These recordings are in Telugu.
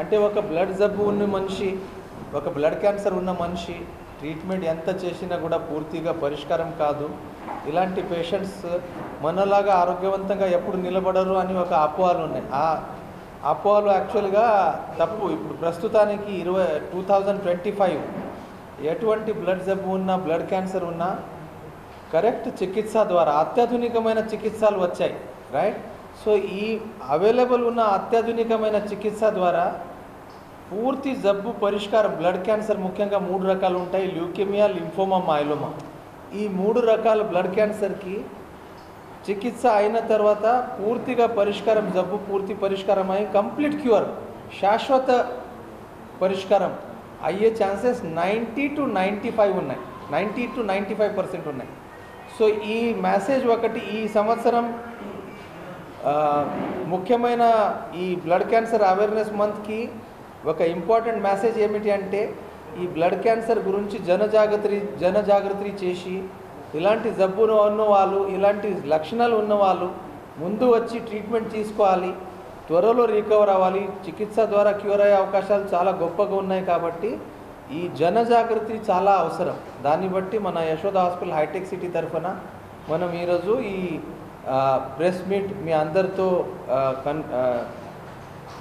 అంటే ఒక బ్లడ్ జబ్బు ఉన్న మనిషి ఒక బ్లడ్ క్యాన్సర్ ఉన్న మనిషి ట్రీట్మెంట్ ఎంత చేసినా కూడా పూర్తిగా పరిష్కారం కాదు. ఇలాంటి పేషెంట్స్ మనలాగా ఆరోగ్యవంతంగా ఎప్పుడు నిలబడరు అని ఒక అపోహలు ఉన్నాయి. ఆ అపోహలు యాక్చువల్గా తప్పు. ఇప్పుడు ప్రస్తుతానికి ఇరవై టూ థౌజండ్ ట్వంటీ ఫైవ్ ఎటువంటి బ్లడ్ జబ్బు ఉన్నా బ్లడ్ క్యాన్సర్ ఉన్నా కరెక్ట్ చికిత్స ద్వారా అత్యాధునికమైన చికిత్సలు వచ్చాయి రైట్ సో ఈ అవైలబుల్ ఉన్న అత్యాధునికమైన చికిత్స ద్వారా పూర్తి జబ్బు పరిష్కారం బ్లడ్ క్యాన్సర్ ముఖ్యంగా మూడు రకాలు ఉంటాయి ల్యూకెమియా లింఫోమా మైలోమా. ఈ మూడు రకాల బ్లడ్ క్యాన్సర్కి చికిత్స అయిన తర్వాత పూర్తిగా పరిష్కారం జబ్బు పూర్తి పరిష్కారం అయి కంప్లీట్ క్యూర్ శాశ్వత పరిష్కారం అయ్యే chances ninety two ninety five ఉన్నాయి. Ninety two ninety five percent ఉన్నాయి. సో ఈ మెసేజ్ ఒకటి ఈ సంవత్సరం ముఖ్యమైన ఈ బ్లడ్ క్యాన్సర్ అవేర్నెస్ మంత్కి ఒక ఇంపార్టెంట్ మెసేజ్ ఏమిటి అంటే ఈ బ్లడ్ క్యాన్సర్ గురించి జనజాగృతి జనజాగృతి చేసి ఇలాంటి జబ్బును ఉన్న వాళ్ళు ఇలాంటి లక్షణాలు ఉన్నవాళ్ళు ముందు వచ్చి ట్రీట్మెంట్ తీసుకోవాలి త్వరలో రికవర్ అవ్వాలి. చికిత్స ద్వారా క్యూర్ అయ్యే అవకాశాలు చాలా గొప్పగా ఉన్నాయి కాబట్టి ఈ జనజాగృతి చాలా అవసరం. దాన్ని బట్టి మన యశోద హాస్పిటల్ హైటెక్ సిటీ తరఫున మనం ఈరోజు ఈ ప్రెస్ మీట్ మీ అందరితో కన్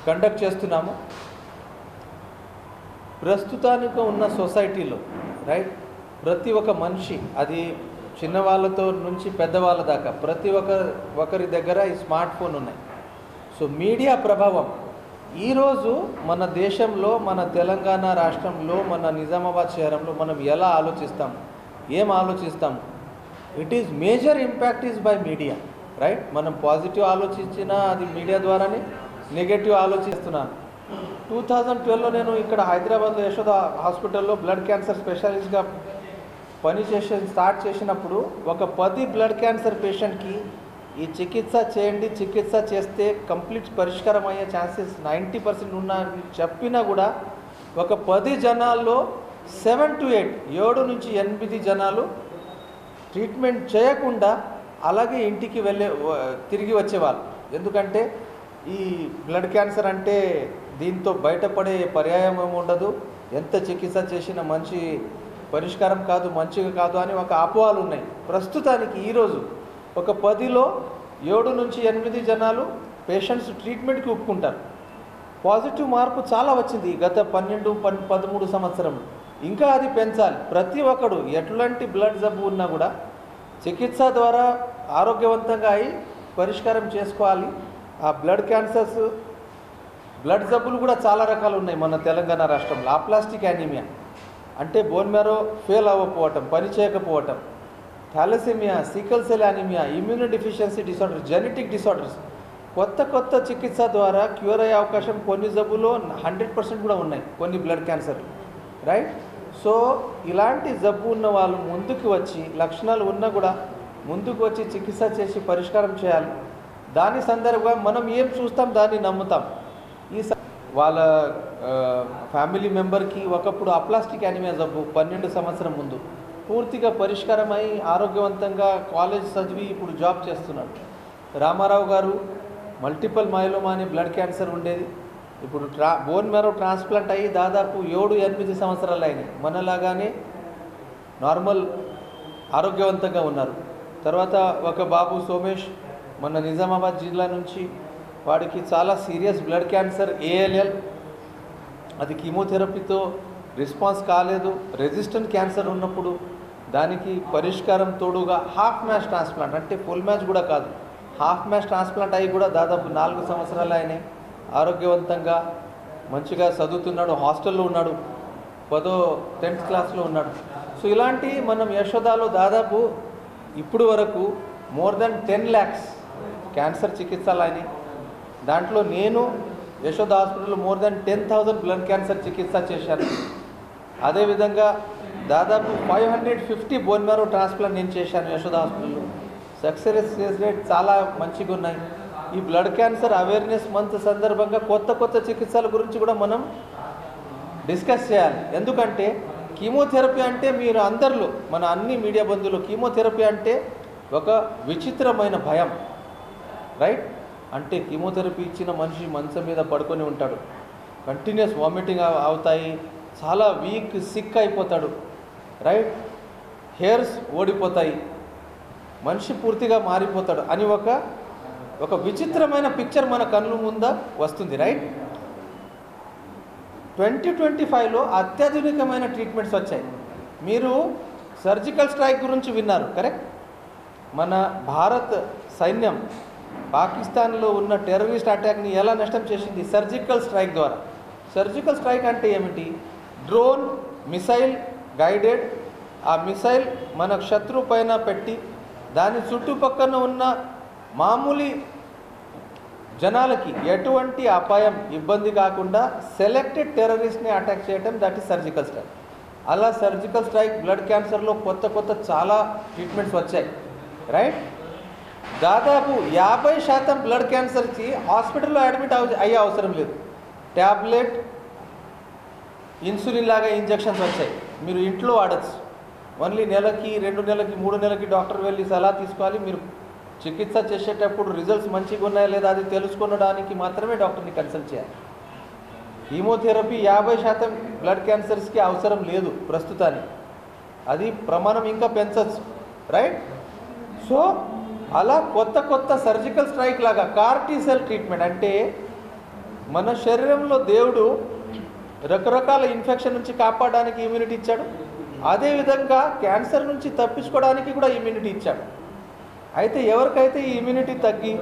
కండక్ట్ చేస్తున్నాము. ప్రస్తుతానికి ఉన్న సొసైటీలో రైట్? ప్రతి ఒక్క మనిషి అది చిన్నవాళ్ళతో నుంచి పెద్దవాళ్ళ దాకా ప్రతి ఒక్క ఒకరి దగ్గర ఈ స్మార్ట్ ఫోన్ ఉన్నాయి. సో మీడియా ప్రభావం ఈరోజు మన దేశంలో మన తెలంగాణ రాష్ట్రంలో మన నిజామాబాద్ శహరంలో మనం ఎలా ఆలోచిస్తాం? ఏం ఆలోచిస్తాం? It is major impact is by media right మనం పాజిటివ్ ఆలోచించినా అది మీడియా ద్వారానే నెగటివ్ ఆలోచిస్తున్నాను టూ థౌజండ్ ట్వెల్వ్లో నేను ఇక్కడ హైదరాబాద్లో యశోద హాస్పిటల్లో బ్లడ్ క్యాన్సర్ స్పెషలిస్ట్గా పని చేసే స్టార్ట్ చేసినప్పుడు ఒక పది బ్లడ్ క్యాన్సర్ పేషెంట్కి ఈ చికిత్స చేయండి చికిత్స చేస్తే కంప్లీట్ పరిష్కారం అయ్యే ఛాన్సెస్ నైంటీ పర్సెంట్ ఉన్నాయని చెప్పినా కూడా ఒక పది జనాల్లో సెవెన్ టు ఎయిట్ ఏడు నుంచి ఎనిమిది జనాలు ట్రీట్మెంట్ చేయకుండా అలాగే ఇంటికి వెళ్ళే తిరిగి వచ్చేవాళ్ళు. ఎందుకంటే ఈ బ్లడ్ క్యాన్సర్ అంటే దీంతో బయటపడే పర్యాయం ఏమి ఉండదు. ఎంత చికిత్స చేసినా మంచి పరిష్కారం కాదు మంచిగా కాదు అని ఒక అపోహలు ఉన్నాయి. ప్రస్తుతానికి ఈరోజు ఒక పదిలో ఏడు నుంచి ఎనిమిది జనాలు పేషెంట్స్ ట్రీట్మెంట్కి ఒప్పుకుంటారు. పాజిటివ్ మార్పు చాలా వచ్చింది గత పన్నెండు పన్ పదమూడు సంవత్సరం. ఇంకా అది పెంచాలి. ప్రతి ఒక్కడు ఎట్లాంటి బ్లడ్ జబ్బు ఉన్నా కూడా చికిత్స ద్వారా ఆరోగ్యవంతంగా అయి పరిష్కారం చేసుకోవాలి. ఆ బ్లడ్ క్యాన్సర్స్ బ్లడ్ జబ్బులు కూడా చాలా రకాలు ఉన్నాయి మన తెలంగాణ రాష్ట్రంలో. ఆప్లాస్టిక్ యానిమియా అంటే బోన్ మ్యారో ఫెయిల్ అవ్వకపోవటం పని చేయకపోవటం thalassemia sickle cell anaemia immuno deficiency disorder genetic disorders కొత్త కొత్త చికిత్స ద్వారా క్యూర్ అయ్యే అవకాశం కొన్ని జబ్బులో హండ్రెడ్ పర్సెంట్ కూడా ఉన్నాయి కొన్ని బ్లడ్ క్యాన్సర్ రైట్ సో ఇలాంటి జబ్బు ఉన్న వాళ్ళు ముందుకు వచ్చి లక్షణాలు ఉన్నా కూడా ముందుకు వచ్చి చికిత్స చేసి పరిష్కారం చేయాలి. దాని సందర్భంగా మనం ఏం చూస్తాం దాన్ని నమ్ముతాం. ఈ వాళ్ళ ఫ్యామిలీ మెంబర్కి ఒకప్పుడు అప్లాస్టిక్ యానిమియా జబ్బు పన్నెండు సంవత్సరం ముందు. పూర్తిగా పరిష్కారం అయి ఆరోగ్యవంతంగా కాలేజ్ చదివి ఇప్పుడు జాబ్ చేస్తున్నాడు. రామారావు గారు మల్టిపల్ మైలోమా అని బ్లడ్ క్యాన్సర్ ఉండేది. ఇప్పుడు ట్రా బోన్ మేరో ట్రాన్స్ప్లాంట్ అయ్యి దాదాపు ఏడు ఎనిమిది సంవత్సరాలు అయినాయి. మనలాగానే నార్మల్ ఆరోగ్యవంతంగా ఉన్నారు. తర్వాత ఒక బాబు సోమేష్ మన నిజామాబాద్ జిల్లా నుంచి వాడికి చాలా సీరియస్ బ్లడ్ క్యాన్సర్ ఏఎల్ఎల్ అది కీమోథెరపీతో రెస్పాన్స్ కాలేదు. రెసిస్టెంట్ క్యాన్సర్ ఉన్నప్పుడు దానికి పరిష్కారం తోడుగా హాఫ్ మ్యాచ్ ట్రాన్స్ప్లాంట్ అంటే ఫుల్ మ్యాచ్ కూడా కాదు. హాఫ్ మ్యాచ్ ట్రాన్స్ప్లాంట్ అయ్యి కూడా దాదాపు నాలుగు సంవత్సరాలు అయినాయి. ఆరోగ్యవంతంగా మంచిగా చదువుతున్నాడు హాస్టల్లో ఉన్నాడు పదో టెన్త్ క్లాస్లో ఉన్నాడు. సో ఇలాంటి మనం యశోదాలో దాదాపు ఇప్పుడు వరకు more than ten lakhs cancer చికిత్సలని దాంట్లో నేను యశోద హాస్పిటల్లో more than ten thousand blood cancer చికిత్స చేశాను. అదేవిధంగా దాదాపు five hundred fifty bone marrow transplant నేను చేశాను యశోద హాస్పిటల్లో. సక్సెస్ రేట్ చాలా మంచిగా ఉన్నాయి ఈ బ్లడ్ క్యాన్సర్ అవేర్నెస్ మంత్ సందర్భంగా కొత్త కొత్త చికిత్సల గురించి కూడా మనం డిస్కస్ చేయాలి. ఎందుకంటే కీమోథెరపీ అంటే మీరు అందరిలో మన అన్ని మీడియా బంధువులు కీమోథెరపీ అంటే ఒక విచిత్రమైన భయం. రైట్ అంటే కీమోథెరపీ ఇచ్చిన మనిషి మంచం మీద పడుకొని ఉంటాడు. కంటిన్యూస్ వామిటింగ్ అవుతాయి. చాలా వీక్ సిక్ అయిపోతాడు. రైట్ హెయిర్స్ ఓడిపోతాయి. మనిషి పూర్తిగా మారిపోతాడు. అని ఒక ఒక విచిత్రమైన పిక్చర్ మన కళ్ళు ముంద వస్తుంది రైట్ ట్వంటీ ట్వంటీ ఫైవ్లో అత్యాధునికమైన ట్రీట్మెంట్స్ వచ్చాయి. మీరు సర్జికల్ స్ట్రైక్ గురించి విన్నారు కరెక్ట్ మన భారత్ సైన్యం పాకిస్తాన్లో ఉన్న టెర్రరిస్ట్ అటాక్ని ఎలా నష్టం చేసింది? సర్జికల్ స్ట్రైక్ ద్వారా. సర్జికల్ స్ట్రైక్ అంటే ఏమిటి? డ్రోన్ మిసైల్ గైడెడ్ ఆ మిసైల్ మన శత్రు పైన పెట్టి దాని చుట్టుపక్కన ఉన్న మామూలు జనాలకి ఎటువంటి అపాయం ఇబ్బంది కాకుండా సెలెక్టెడ్ టెర్రరిస్ట్ని అటాక్ చేయడం దట్ ఈస్ సర్జికల్ స్ట్రైక్ అలా సర్జికల్ స్ట్రైక్ బ్లడ్ క్యాన్సర్లో కొత్త కొత్త చాలా ట్రీట్మెంట్స్ వచ్చాయి. రైట్ దాదాపు యాభై శాతం బ్లడ్ క్యాన్సర్కి హాస్పిటల్లో అడ్మిట్ అవ అయ్యే అవసరం లేదు. ట్యాబ్లెట్ ఇన్సులిన్ లాగా ఇంజెక్షన్స్ వచ్చాయి. మీరు ఇంట్లో వాడచ్చు. ఓన్లీ నెలకి రెండు నెలలకి మూడు నెలలకి డాక్టర్ వెళ్ళి సలహా తీసుకోవాలి. మీరు చికిత్స చేసేటప్పుడు రిజల్ట్స్ మంచిగా ఉన్నాయా లేదా అది తెలుసుకొనడానికి మాత్రమే డాక్టర్ని కన్సల్ట్ చేయాలి. కీమోథెరపీ యాభై శాతం బ్లడ్ క్యాన్సర్స్కి అవసరం లేదు ప్రస్తుతానికి. అది ప్రమాణం ఇంకా పెంచచ్చు రైట్ సో అలా కొత్త కొత్త సర్జికల్ స్ట్రైక్ లాగా కార్టీసెల్ ట్రీట్మెంట్ అంటే మన శరీరంలో దేవుడు రకరకాల ఇన్ఫెక్షన్ నుంచి కాపాడడానికి ఇమ్యూనిటీ ఇచ్చాడు. అదేవిధంగా క్యాన్సర్ నుంచి తప్పించుకోవడానికి కూడా ఇమ్యూనిటీ ఇచ్చాడు. అయితే ఎవరికైతే ఈ ఇమ్యూనిటీ తగ్గి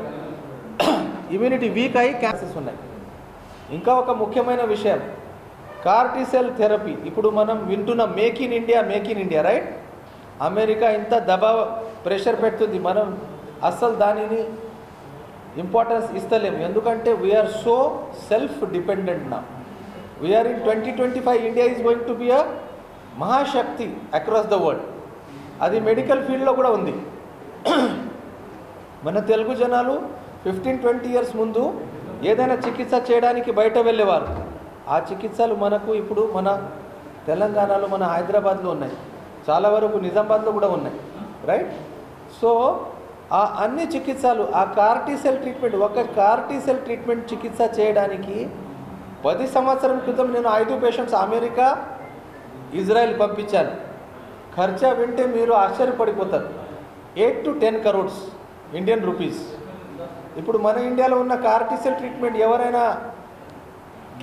ఇమ్యూనిటీ వీక్ అయ్యి క్యాన్సర్స్ ఉన్నాయి. ఇంకా ఒక ముఖ్యమైన విషయం కార్టిసెల్ థెరపీ ఇప్పుడు మనం వింటున్న make in India make in India right America ఇంత దబావ్ ప్రెషర్ పెడుతుంది. మనం అస్సలు దానిని ఇంపార్టెన్స్ ఇస్తలేము. ఎందుకంటే వీఆర్ సో సెల్ఫ్ డిపెండెంట్ నా we're in twenty twenty five India is going to be a Mahashakti across the world అది మెడికల్ ఫీల్డ్లో కూడా ఉంది. మన తెలుగు జనాలు ఫిఫ్టీన్ ట్వంటీ ఇయర్స్ ముందు ఏదైనా చికిత్స చేయడానికి బయట వెళ్ళేవారు. ఆ చికిత్సలు మనకు ఇప్పుడు మన తెలంగాణలో మన హైదరాబాద్లో ఉన్నాయి. చాలా వరకు నిజామాబాద్లో కూడా ఉన్నాయి. రైట్ సో ఆ అన్ని చికిత్సలు ఆ కార్టీసెల్ ట్రీట్మెంట్ ఒక కార్టీసెల్ ట్రీట్మెంట్ చికిత్స చేయడానికి పది సంవత్సరం క్రితం నేను ఐదు పేషెంట్స్ అమెరికా ఇజ్రాయెల్ పంపించాను. ఖర్చా వింటే మీరు ఆశ్చర్యపడిపోతారు. Eight to ten crores Indian rupees ఇప్పుడు మన ఇండియాలో ఉన్న కార్టిసెల్ ట్రీట్మెంట్ ఎవరైనా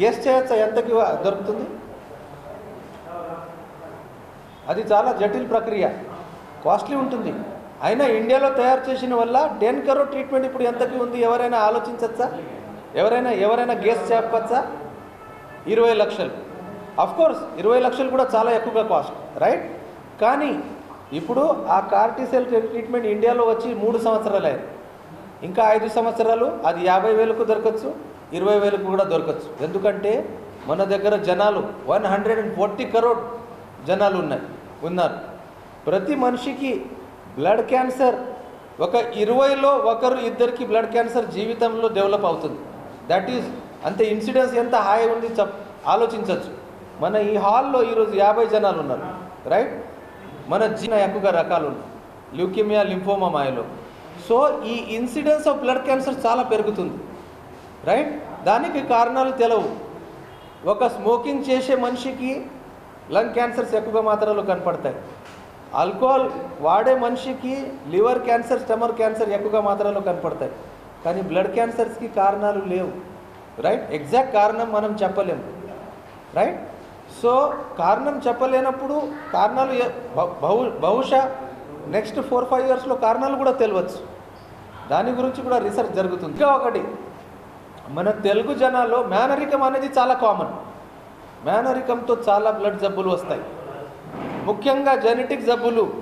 గెస్ చేయొచ్చా? ఎంతకి దొరుకుతుంది? అది చాలా జటిల్ ప్రక్రియ. కాస్ట్లీ ఉంటుంది. అయినా ఇండియాలో తయారు చేసిన వల్ల టెన్ కరో ట్రీట్మెంట్ ఇప్పుడు ఎంతకి ఉంది? ఎవరైనా ఆలోచించచ్చా? ఎవరైనా ఎవరైనా గెస్ చెప్పచ్చా? ఇరవై లక్షలు. అఫ్కోర్స్ ఇరవై లక్షలు కూడా చాలా ఎక్కువగా కాస్ట్ రైట్ కానీ ఇప్పుడు ఆ కార్టిసెల్ ట్రీట్మెంట్ ఇండియాలో వచ్చి మూడు సంవత్సరాలు. ఇంకా ఐదు సంవత్సరాలు అది యాభై వేలకు దొరకచ్చు ఇరవై వేలకు కూడా దొరకచ్చు. ఎందుకంటే మన దగ్గర జనాలు one hundred and forty crore జనాలు ఉన్నాయి ఉన్నారు. ప్రతి మనిషికి బ్లడ్ క్యాన్సర్ ఒక ఇరవైలో ఒకరు ఇద్దరికి బ్లడ్ క్యాన్సర్ జీవితంలో డెవలప్ అవుతుంది. దట్ ఈస్ అంత ఇన్సిడెన్స్ ఎంత హాయి ఉంది చెప్ ఆలోచించవచ్చు మన ఈ హాల్లో ఈరోజు యాభై జనాలు ఉన్నారు రైట్ మన జీన ఎక్కువగా రకాలు ఉన్నాయి ల్యూకెమియా లింఫోమా మాయలో. సో ఈ ఇన్సిడెన్స్ ఆఫ్ బ్లడ్ క్యాన్సర్ చాలా పెరుగుతుంది. రైట్? దానికి కారణాలు తెలవు. ఒక స్మోకింగ్ చేసే మనిషికి లంగ్ క్యాన్సర్స్ ఎక్కువగా మాత్రలో కనపడతాయి. ఆల్కహాల్ వాడే మనిషికి లివర్ క్యాన్సర్ స్టమర్ క్యాన్సర్ ఎక్కువగా మాత్రలో కనపడతాయి. కానీ బ్లడ్ క్యాన్సర్స్కి కారణాలు లేవు. రైట్? ఎగ్జాక్ట్ కారణం మనం చెప్పలేము. రైట్? సో కారణం చెప్పలేనప్పుడు కారణాలు బహు- బహుశా నెక్స్ట్ ఫోర్ ఫైవ్ ఇయర్స్లో కారణాలు కూడా తెలియవచ్చు దాని గురించి కూడా రీసెర్చ్ జరుగుతుంది. ఇంకా ఒకటి మన తెలుగు జనాల్లో మేనరికం అనేది చాలా కామన్. మేనరికంతో చాలా బ్లడ్ జబ్బులు వస్తాయి. ముఖ్యంగా జెనెటిక్ జబ్బులు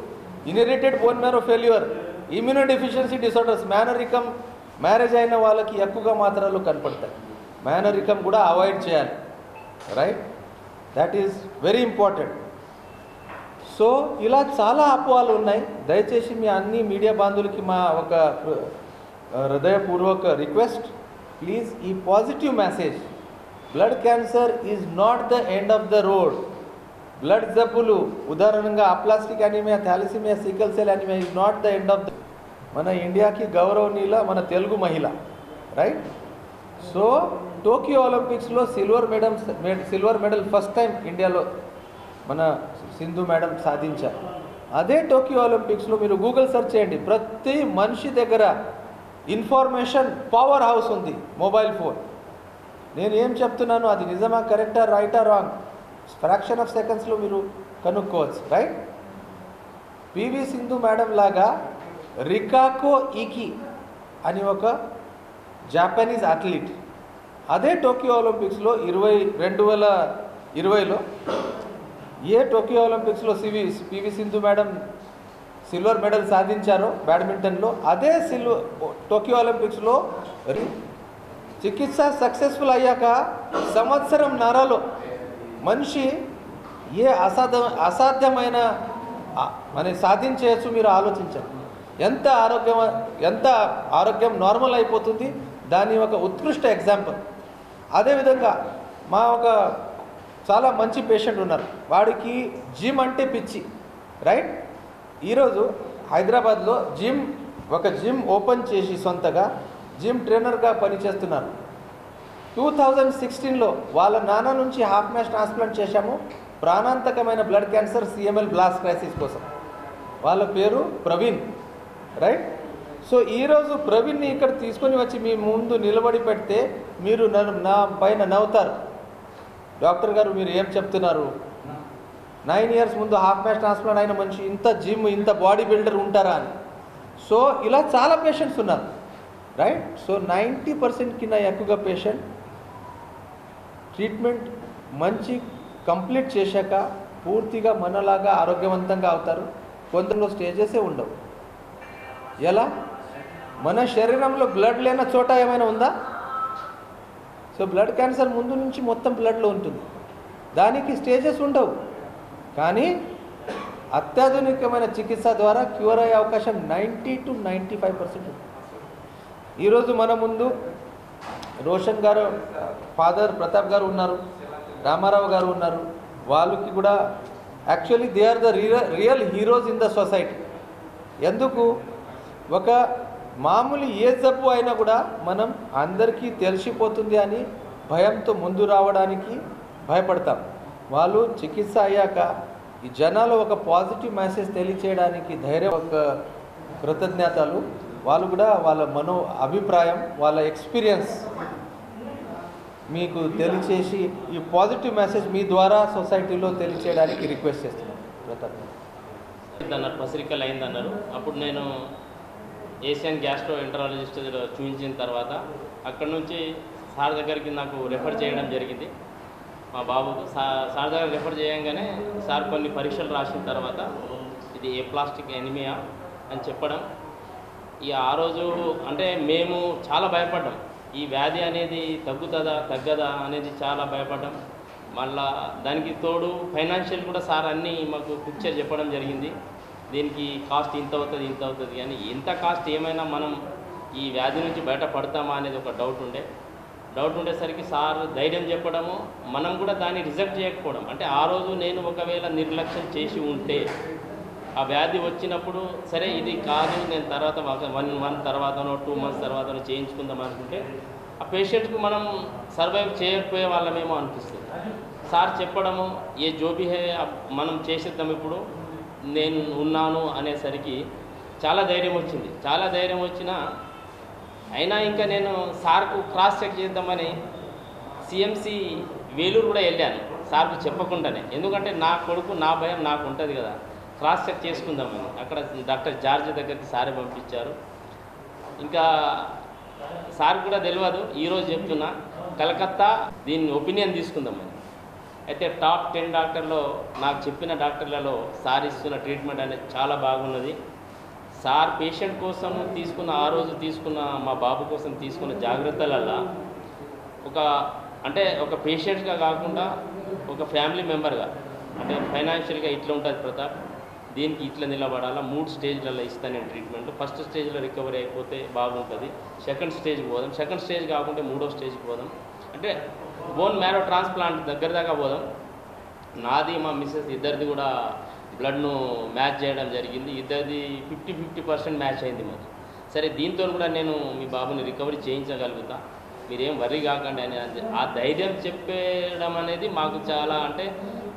inherited bone marrow failure immuno deficiency disorders మేనరికం marriage అయిన వాళ్ళకి ఎక్కువగా మాత్రాలు కనపడతాయి. మేనరికం కూడా అవాయిడ్ చేయాలి. Right? That is very important so ఇలా చాలా అపోహలు ఉన్నాయి. దయచేసి మీ అన్ని మీడియా బాంధువులకి మా ఒక హృదయపూర్వక రిక్వెస్ట్. ప్లీజ్ ఈ positive message blood cancer is not the end of the road blood జబ్బులు ఉదాహరణంగా aplastic anaemia thalassemia sickle cell anaemia is not the end of the మన ఇండియాకి గౌరవనీయుల మన తెలుగు మహిళ. రైట్ సో టోక్యో ఒలింపిక్స్లో silver medal silver medal first time ఇండియాలో మన సింధు మేడం సాధించారు. అదే టోక్యో ఒలింపిక్స్లో మీరు గూగుల్ సెర్చ్ చేయండి. ప్రతి మనిషి దగ్గర ఇన్ఫర్మేషన్ పవర్ హౌస్ ఉంది మొబైల్ ఫోన్. నేను ఏం చెప్తున్నాను అది నిజమా కరెక్టా రైటా రాంగ్? ఫ్రాక్షన్ ఆఫ్ సెకండ్స్లో మీరు కనుక్కోవచ్చు రైట్? పివి సింధు మేడం లాగా రికాకో ఈకి అని ఒక జాపనీస్ అథ్లీట్ అదే టోక్యో ఒలింపిక్స్లో ఇరవై రెండు వేల ఇరవైలో ఏ టోక్యో ఒలింపిక్స్లో CV PV Sindhu madam silver medal సాధించారో బ్యాడ్మింటన్లో అదే సిల్వర్ టోక్యో ఒలింపిక్స్లో చికిత్స సక్సెస్ఫుల్ అయ్యాక సంవత్సరం నరలో మనిషి ఏ అసాధ అసాధ్యమైన మరి మన మీరు ఆలోచించండి. ఎంత ఆరోగ్యం ఎంత ఆరోగ్యం నార్మల్ అయిపోతుంది దాని ఒక ఉత్కృష్ట ఎగ్జాంపుల్. అదేవిధంగా మా ఒక చాలా మంచి పేషెంట్ ఉన్నారు. వాడికి జిమ్ అంటే పిచ్చి రైట్ ఈరోజు హైదరాబాద్లో జిమ్ ఒక జిమ్ ఓపెన్ చేసి సొంతగా జిమ్ ట్రైనర్గా పనిచేస్తున్నారు. టూ థౌజండ్ సిక్స్టీన్లో వాళ్ళ నాన్న నుంచి హాఫ్ మ్యాచ్ ట్రాన్స్ప్లాంట్ చేశాము. ప్రాణాంతకమైన blood cancer CML blast crisis కోసం. వాళ్ళ పేరు ప్రవీణ్ రైట్ సో ఈరోజు ప్రవీణ్ని ఇక్కడ తీసుకొని వచ్చి మీ ముందు నిలబడి పెడితే మీరు నన్ను నా పైన నవ్వుతారు. డాక్టర్ గారు మీరు ఏం చెప్తున్నారు? నైన్ ఇయర్స్ ముందు హాఫ్ మ్యాచ్ ట్రాన్స్ప్లాంట్ అయిన మనిషి ఇంత జిమ్ ఇంత బాడీ బిల్డర్ ఉంటారా అని. సో ఇలా చాలా పేషెంట్స్ ఉన్నారు. రైట్ సో నైంటీ పర్సెంట్ కింద ఎక్కువగా పేషెంట్ ట్రీట్మెంట్ మంచి కంప్లీట్ చేశాక పూర్తిగా మనలాగా ఆరోగ్యవంతంగా అవుతారు. కొందరిలో స్టేజెసే ఉండవు. ఎలా? మన శరీరంలో బ్లడ్ లేని చోట ఏమైనా ఉందా? సో బ్లడ్ క్యాన్సర్ ముందు నుంచి మొత్తం బ్లడ్లో ఉంటుంది. దానికి స్టేజెస్ ఉండవు. కానీ అత్యాధునికమైన చికిత్స ద్వారా క్యూర్ అయ్యే అవకాశం ninety two ninety five percent ఉంది. ఈరోజు మన ముందు రోషన్ గారు ఫాదర్ ప్రతాప్ గారు ఉన్నారు రామారావు గారు ఉన్నారు. వాళ్ళకి కూడా actually they are the real real heroes in the society ఎందుకు? ఒక మామూలు ఏ జబ్బు అయినా కూడా మనం అందరికీ తెలిసిపోతుంది అని భయంతో ముందు రావడానికి భయపడతాం. వాళ్ళు చికిత్స అయ్యాక ఈ జనాలు ఒక పాజిటివ్ మెసేజ్ తెలియచేయడానికి ధైర్యం ఒక కృతజ్ఞతలు వాళ్ళు కూడా వాళ్ళ మనో అభిప్రాయం వాళ్ళ ఎక్స్పీరియన్స్ మీకు తెలియచేసి ఈ పాజిటివ్ మెసేజ్ మీ ద్వారా సొసైటీలో తెలియచేయడానికి రిక్వెస్ట్ చేస్తున్నాను కృతజ్ఞత అన్నారు పసిరికలు అయింది అన్నారు అప్పుడు నేను ఏషియన్ గ్యాస్ట్రో ఎంటరాలజిస్ట్ చూపించిన తర్వాత అక్కడ నుంచి సార్ దగ్గరికి నాకు రెఫర్ చేయడం జరిగింది. మా బాబుకు సార్ దగ్గర రెఫర్ చేయంగానే సార్ కొన్ని పరీక్షలు రాసిన తర్వాత ఇది ఏ ప్లాస్టిక్ ఎనిమియా అని చెప్పడం. ఇక ఆ రోజు అంటే మేము చాలా భయపడ్డాం. ఈ వ్యాధి అనేది తగ్గుతుందా తగ్గదా అనేది చాలా భయపడ్డాం. మళ్ళా దానికి తోడు ఫైనాన్షియల్ కూడా సార్ అన్నీ మాకు పిక్చర్ చెప్పడం జరిగింది. దీనికి కాస్ట్ ఇంత అవుతుంది ఇంత అవుతుంది కానీ ఎంత కాస్ట్ ఏమైనా మనం ఈ వ్యాధి నుంచి బయటపడతామా అనేది ఒక డౌట్ ఉండే. డౌట్ ఉండేసరికి సార్ ధైర్యం చెప్పడము మనం కూడా దాన్ని రిజెక్ట్ చేయకపోవడం. అంటే ఆ రోజు నేను ఒకవేళ నిర్లక్ష్యం చేసి ఉంటే ఆ వ్యాధి వచ్చినప్పుడు సరే ఇది కాదు నేను తర్వాత వన్ మంత్ తర్వాతనో టూ మంత్స్ తర్వాతనో చేయించుకుందాం అనుకుంటే ఆ పేషెంట్కు మనం సర్వైవ్ చేయకపోయే వాళ్ళమేమో అనిపిస్తుంది. సార్ చెప్పడము ఏ జోబీ హే మనం చేసేద్దాం ఇప్పుడు నేను ఉన్నాను అనేసరికి చాలా ధైర్యం వచ్చింది. చాలా ధైర్యం వచ్చినా అయినా ఇంకా నేను సార్కు క్రాస్ చెక్ చేద్దామని సిఎంసి వేలూరు కూడా వెళ్ళాను. సార్కు చెప్పకుండానే. ఎందుకంటే నా కొడుకు నా భయం నాకు ఉంటుంది కదా. క్రాస్ చెక్ చేసుకుందామని. అక్కడ డాక్టర్ జార్జ్ దగ్గరికి సారే పంపించారు. ఇంకా సార్ కూడా తెలియదు ఈరోజు చెప్తున్నా కలకత్తా దీన్ని ఒపీనియన్ తీసుకుందామని. అయితే టాప్ టెన్ డాక్టర్లో నాకు చెప్పిన డాక్టర్లలో సార్ ఇస్తున్న ట్రీట్మెంట్ అనేది చాలా బాగున్నది. సార్ పేషెంట్ కోసం తీసుకున్న ఆ రోజు తీసుకున్న మా బాబు కోసం తీసుకున్న జాగ్రత్తలల్లా ఒక అంటే ఒక పేషెంట్గా కాకుండా ఒక ఫ్యామిలీ మెంబర్గా అంటే ఫైనాన్షియల్గా ఇట్లా ఉంటుంది ప్రతాప్. దీనికి ఇట్లా నిలబడాలా మూడు స్టేజ్లలో ఇస్తాను నేను ట్రీట్మెంట్. ఫస్ట్ స్టేజ్లో రికవరీ అయిపోతే బాగుంటుంది. సెకండ్ స్టేజ్కి పోదాం. సెకండ్ స్టేజ్ కాకుంటే మూడో స్టేజ్కి పోదాం. అంటే బోన్ మ్యారో ట్రాన్స్ప్లాంట్ దగ్గర దాకా పోదాం. నాది మా మిస్సెస్ ఇద్దరిది కూడా బ్లడ్ను మ్యాచ్ చేయడం జరిగింది. ఇద్దరిది ఫిఫ్టీ ఫిఫ్టీ పర్సెంట్ మ్యాచ్ అయింది మరి సరే దీంతో కూడా నేను మీ బాబుని రికవరీ చేయించగలుగుతా. మీరేం వరి కాకండి అని అని ఆ ధైర్యం చెప్పడం అనేది మాకు చాలా అంటే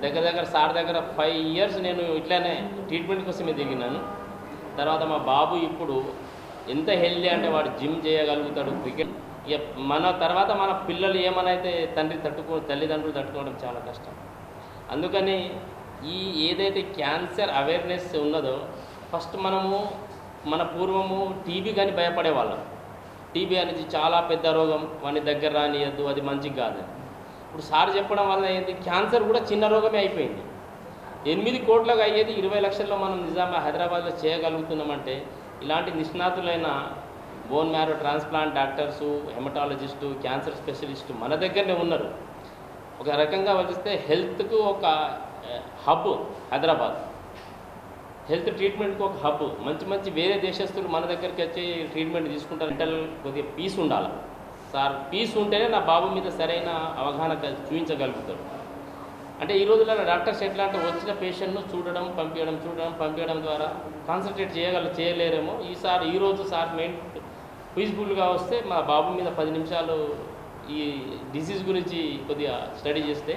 దగ్గర దగ్గర సార్ దగ్గర ఫైవ్ ఇయర్స్ నేను ఇట్లానే ట్రీట్మెంట్ కోసమే దిగినాను. తర్వాత మా బాబు ఇప్పుడు ఎంత హెల్దీ అంటే వాడు జిమ్ చేయగలుగుతాడు క్రికెట్ మన తర్వాత మన పిల్లలు ఏమనైతే తండ్రి తట్టుకో తల్లిదండ్రులు తట్టుకోవడం చాలా కష్టం. అందుకని ఈ ఏదైతే క్యాన్సర్ అవేర్నెస్ ఉన్నదో ఫస్ట్ మనము మన పూర్వము టీబీ కానీ భయపడేవాళ్ళం టీబీ అనేది చాలా పెద్ద రోగం వాని దగ్గర రానియద్దు అది మంచిది కాదు. ఇప్పుడు సార్ చెప్పడం వల్ల ఏంటి క్యాన్సర్ కూడా చిన్న రోగమే అయిపోయింది. ఎనిమిది కోట్లకు అయ్యేది ఇరవై లక్షల్లో మనం నిజామా హైదరాబాద్లో చేయగలుగుతున్నామంటే ఇలాంటి నిష్ణాతులైన bone marrow transplant doctors haematologist cancer specialist మన దగ్గరనే ఉన్నారు. ఒక రకంగా వచ్చిస్తే హెల్త్కు ఒక హబ్ హైదరాబాద్. హెల్త్ ట్రీట్మెంట్కి ఒక హబ్ మంచి మంచి వేరే దేశస్తులు మన దగ్గరికి వచ్చి ట్రీట్మెంట్ తీసుకుంటారు. మెంటల్ కొద్దిగా పీస్ ఉండాలి. సార్ పీస్ ఉంటేనే నా బాబు మీద సరైన అవగాహన చూపించగలుగుతారు చూపించగలుగుతాడు అంటే ఈ రోజుల్లో డాక్టర్స్ ఎట్లా అంటే వచ్చిన పేషెంట్ను చూడడం పంపించడం చూడడం పంపించడం ద్వారా కాన్సన్ట్రేట్ చేయగల చేయలేరేమో. ఈసారి ఈరోజు సార్ మెయిన్ క్విజ్బుల్గా వస్తే మా బాబు మీద పది నిమిషాలు ఈ డిసీజ్ గురించి కొద్దిగా స్టడీ చేస్తే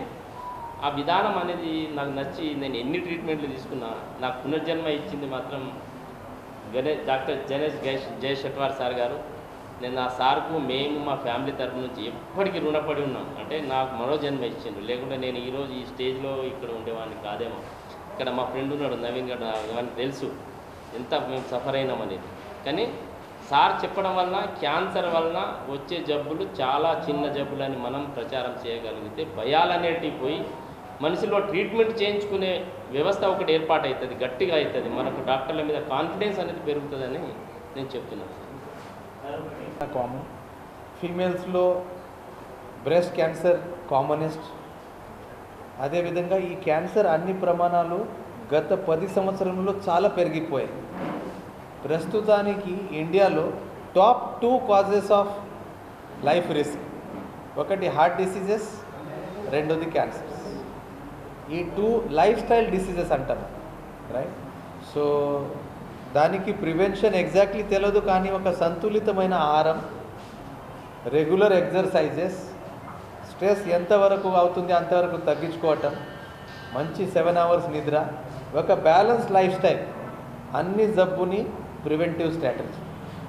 ఆ విధానం అనేది నాకు నచ్చి నేను ఎన్ని ట్రీట్మెంట్లు తీసుకున్నా నాకు పునర్జన్మ ఇచ్చింది మాత్రం గణేష్ డాక్టర్ జనేష్ గణేష్ జయ షెట్వార్ సార్ గారు. నేను ఆ సార్కు మేము మా ఫ్యామిలీ తరపు నుంచి ఎప్పటికీ రుణపడి ఉన్నాం. అంటే నాకు మరో జన్మ ఇచ్చిండు. లేకుంటే నేను ఈరోజు ఈ స్టేజ్లో ఇక్కడ ఉండేవాడిని కాదేమో. ఇక్కడ మా ఫ్రెండ్ ఉన్నాడు నవీన్ గారు అవన్నీ తెలుసు. ఎంత మేము సఫర్ అయినామనేది కానీ సార్ చెప్పడం వలన క్యాన్సర్ వలన వచ్చే జబ్బులు చాలా చిన్న జబ్బులని మనం ప్రచారం చేయగలిగితే భయాలనేటివి పోయి మనిషిలో ట్రీట్మెంట్ చేయించుకునే వ్యవస్థ ఒకటి ఏర్పాటు అవుతుంది గట్టిగా అవుతుంది మనకు డాక్టర్ల మీద కాన్ఫిడెన్స్ అనేది పెరుగుతుందని నేను చెప్తున్నాను కామన్ ఫీమేల్స్లో బ్రెస్ట్ క్యాన్సర్ కామనెస్ట్ అదేవిధంగా ఈ క్యాన్సర్ అన్ని ప్రమాణాలు గత పది సంవత్సరంలో చాలా పెరిగిపోయాయి. ప్రస్తుతానికి ఇండియాలో top two causes of life risk. ఒకటి హార్ట్ డిసీజెస్ రెండోది క్యాన్సర్స్. ఈ టూ లైఫ్ స్టైల్ డిసీజెస్ అంటారు రైట్? సో దానికి ప్రివెన్షన్ ఎగ్జాక్ట్లీ తెలియదు కానీ ఒక సంతులితమైన ఆహారం రెగ్యులర్ ఎక్సర్సైజెస్ స్ట్రెస్ ఎంతవరకు అవుతుంది అంతవరకు తగ్గించుకోవటం మంచి సెవెన్ అవర్స్ నిద్ర ఒక బ్యాలెన్స్ లైఫ్ స్టైల్. అన్ని జబ్బుని preventive strategy.